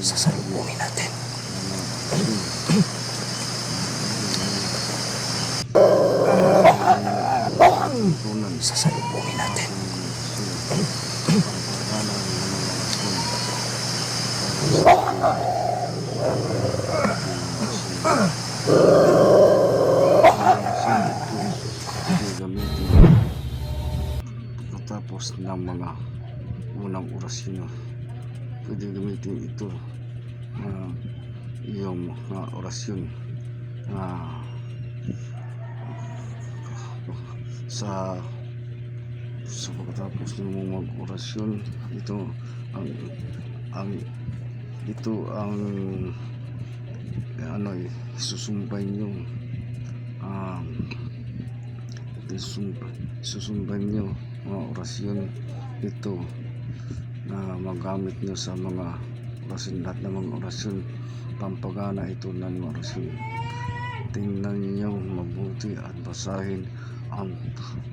Sasalubungin natin. Sasalubungin natin. matapos ng mga unang orasyon pwede gamitin ito na iyong mga orasyon na sa sa pagkatapos ng mag-orasyon ito ang ang ito ang ano eh, susumbay nyo um, susumba, susumban nyo mga orasyon ito na magamit nyo sa mga orasyon lahat ng mga orasyon pampagana ito ng mga orasyon tingnan nyo mabuti at basahin ang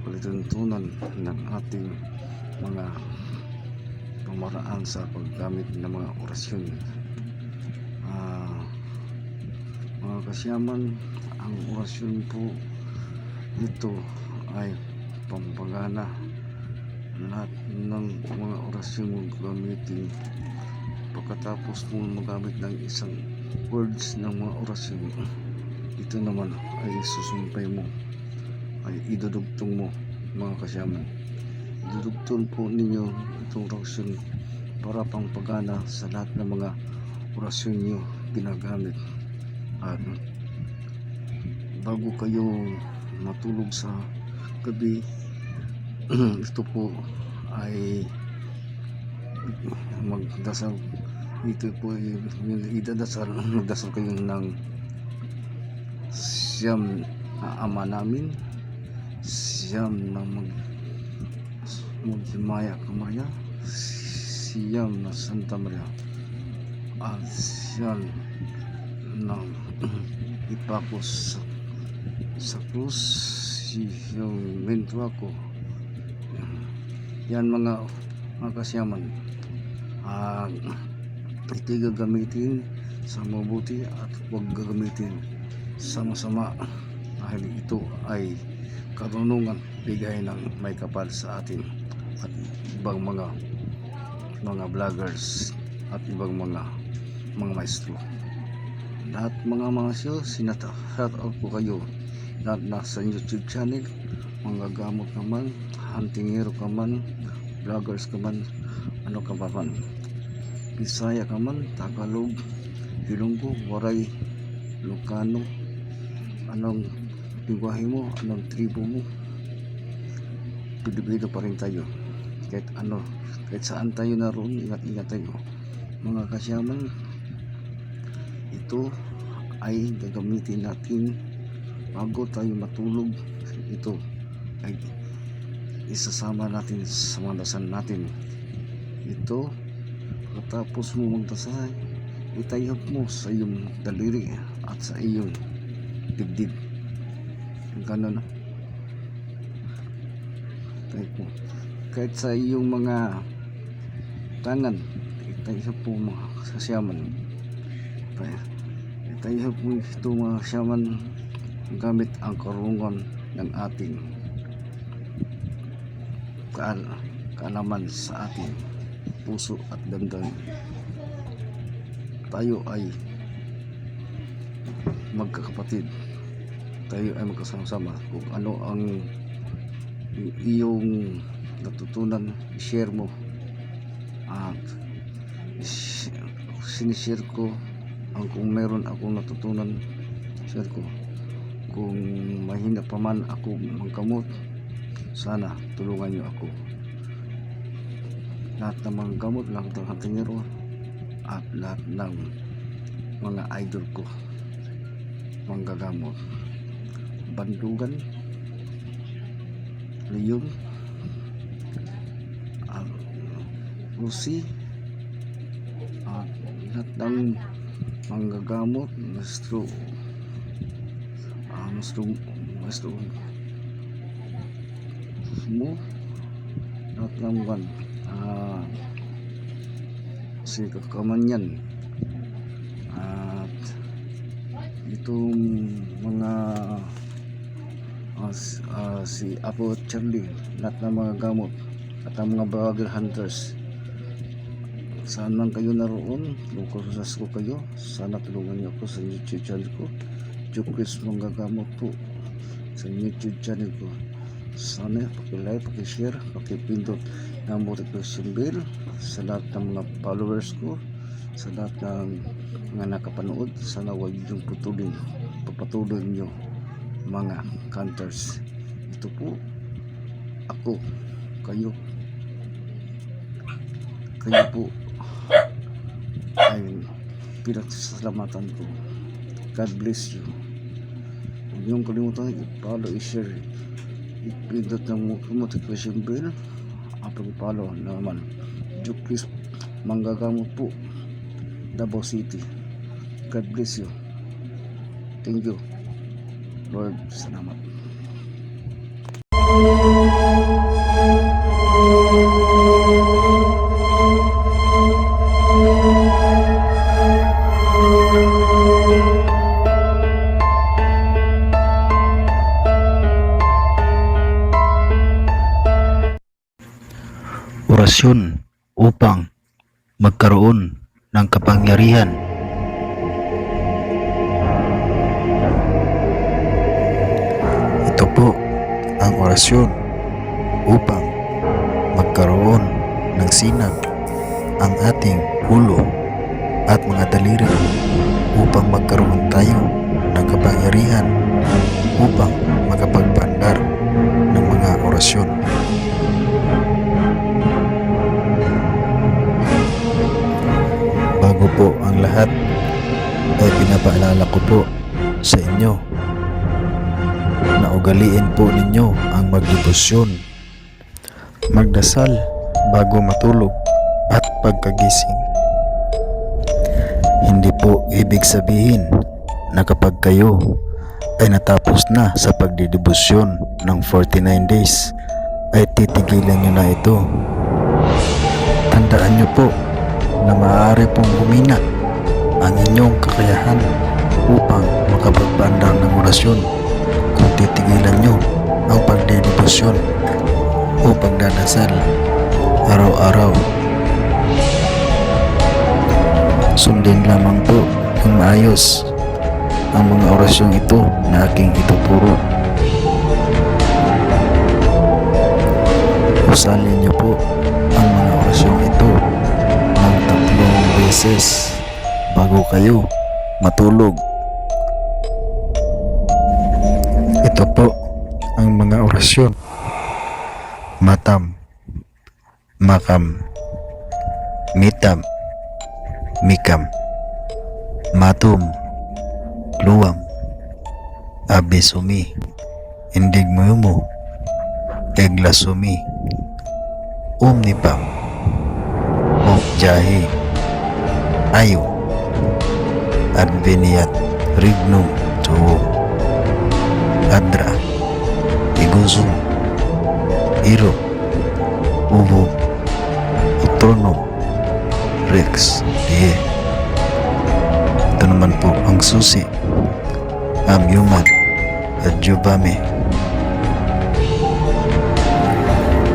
palituntunan ng ating mga pamaraan sa paggamit ng mga orasyon Ah, mga kasyaman ang orasyon po ito ay pampagana. Lahat ng mga orasyon mo gamitin pagkatapos mo magamit ng isang words ng mga orasyon ito naman ay susumpay mo ay idudugtong mo mga kasyaman. Idudugtong po ninyo itong orasyon para pampagana sa lahat ng mga orasyon nyo ginagamit. At bago kayo matulog sa gabi ito po ay magdasal. Ito po ay idadasal. Magdasal kayo ng siyam na ama namin. Siyam na mag magmaya kamaya. Siyam na Santa Maria. At siyam na ipakos sa, sa krus. Si yung minto ako yan mga mga kasyaman. Ah ito gagamitin sa mabuti at huwag gagamitin sa masama. Dahil ito ay karunungan bigay ng may kapal sa atin at ibang mga mga vloggers at ibang mga mga maestro. Lahat mga mga show sinata shout out po kayo. Lahat nasa youtube channel mga gamot ka man huntingero ka man vloggers ka man ano ka pa man? Bisaya ka man Tagalog Ilonggo Waray Lucano anong lingwahe mo anong tribo mo? Pilipino pa rin tayo. Kahit ano kahit saan tayo naroon ingat-ingat tayo. Mga kasyaman ito ay gagamitin natin bago tayo matulog. Ito ay isasama natin sa mga natin. Ito pagkatapos mo magdasal itayap mo sa iyong daliri at sa iyong dibdib. Ganun. Type mo. kahit sa iyong mga tangan itayap po mga sasyaman itayap mo ito mga sasyaman gamit ang karungan ng ating kaal kaalaman sa ating puso at damdamin. Tayo ay magkakapatid. Tayo ay magkasama-sama. Kung ano ang iyong natutunan i-share mo. At is- sinishare ko ang kung meron akong natutunan share ko. Kung mahina pa man ako mangkamot sana tulungan niyo ako. Lahat ng mga gamot lahat ng hatingero at lahat ng mga idol ko manggagamot. Bandugan leon at Lucy at lahat ng manggagamot maestro ah maestro maestro mo. Ng one. Ah, si Kakamanyan at itong mga s- ah, si Apo Charlie lahat ng mga gamot at ang mga vlogger hunters. Saan man kayo naroon kung kusas ko kayo. Sana tulungan niyo ako sa youtube channel ko. Jukris Manggagamot po sa youtube channel ko sana pakilike, pakishare, pakipindot ng notification bell sa lahat ng mga followers ko sa lahat ng mga nakapanood. Sana huwag yung putulin papatuloy nyo mga counters ito po ako kayo kayo po ay pinagsasalamatan ko. God bless you. Huwag niyong kalimutan i-follow, i-share i-pindot ng notification bell ang pag-follow naman Jukris manggagamot po Davao City. God bless you. Thank you. Lord salamat Orasyon upang magkaroon ng kapangyarihan. Ito po ang orasyon upang magkaroon ng sinag ang ating ulo at mga daliri upang magkaroon tayo ng kapangyarihan upang makapagpandar ng mga orasyon. Bago po ang lahat ay pinapaalala ko po sa inyo na ugaliin po ninyo ang magdebosyon, magdasal bago matulog at pagkagising. Hindi po ibig sabihin na kapag kayo ay natapos na sa pagdidebosyon ng 49 days ay titigilan nyo na ito. Tandaan nyo po na maaari pong humina ang inyong kakayahan upang makapagbandang ng orasyon kung titigilan nyo ang pagdedebosyon o pagdadasal araw-araw. Sundin lamang po ng maayos ang mga orasyong ito na aking ituturo. Usalin niyo po beses bago kayo matulog. Ito po ang mga orasyon. Matam, makam, mitam, mikam, matum, luwam, abisumi, indigmuyumu, eglasumi, umnipam, mokjahi, ayu, adveniat, rignum, tuwo, adra, igusum, iro, ubo, utrono, rex, die. Ito naman po ang susi, amyuman, at jubame.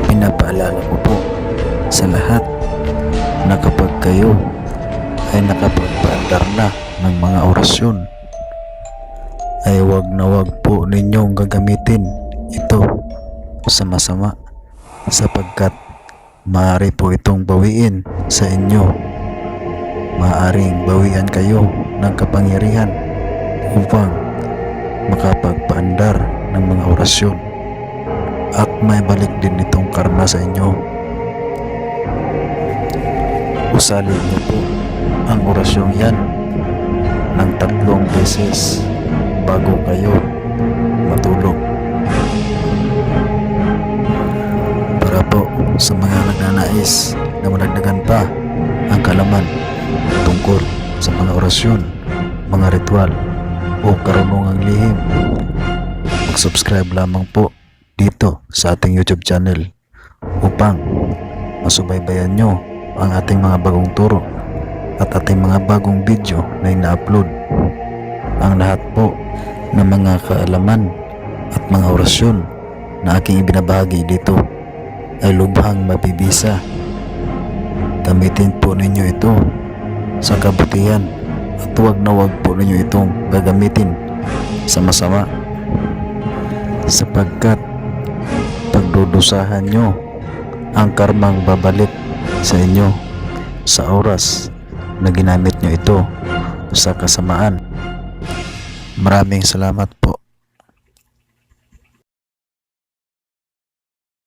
Pinapaalala ko po sa lahat na kapag kayo ay nakapagpaandar na ng mga orasyon. Ay wag na wag po ninyong gagamitin ito sa masama sapagkat maaari po itong bawiin sa inyo. Maaaring bawian kayo ng kapangyarihan upang makapagpaandar ng mga orasyon. At may balik din itong karma sa inyo. Usalin niyo po ang orasyong yan ng tatlong beses bago kayo matulog. Para po sa mga nagnanais na managdagan pa ang kalaman tungkol sa mga orasyon, mga ritual o karunungang lihim, mag-subscribe lamang po dito sa ating YouTube channel upang masubaybayan nyo ang ating mga bagong turo at ating mga bagong video na ina-upload. Ang lahat po ng mga kaalaman at mga orasyon na aking ibinabahagi dito ay lubhang mabibisa. Gamitin po ninyo ito sa kabutihan at huwag na huwag po ninyo itong gagamitin sa masama sapagkat pagdudusahan nyo ang karmang babalik sa inyo sa oras na ginamit nyo ito sa kasamaan. Maraming salamat po.